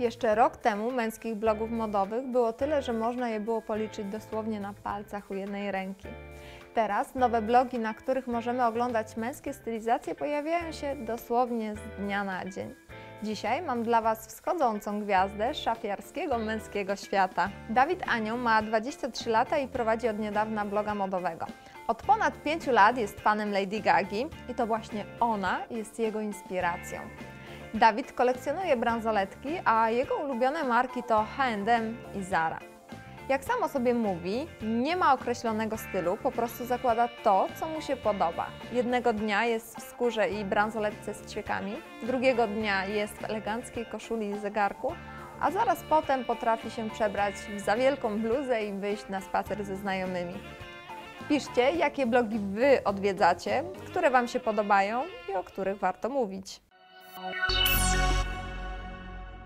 Jeszcze rok temu męskich blogów modowych było tyle, że można je było policzyć dosłownie na palcach u jednej ręki. Teraz nowe blogi, na których możemy oglądać męskie stylizacje, pojawiają się dosłownie z dnia na dzień. Dzisiaj mam dla Was wschodzącą gwiazdę szafiarskiego męskiego świata. Dawid Anioł ma 23 lata i prowadzi od niedawna bloga modowego. Od ponad 5 lat jest fanem Lady Gagi i to właśnie ona jest jego inspiracją. Dawid kolekcjonuje bransoletki, a jego ulubione marki to H&M i Zara. Jak sam o sobie mówi, nie ma określonego stylu, po prostu zakłada to, co mu się podoba. Jednego dnia jest w skórze i bransoletce z ćwiekami, drugiego dnia jest w eleganckiej koszuli i zegarku, a zaraz potem potrafi się przebrać w za wielką bluzę i wyjść na spacer ze znajomymi. Piszcie, jakie blogi Wy odwiedzacie, które Wam się podobają i o których warto mówić. Música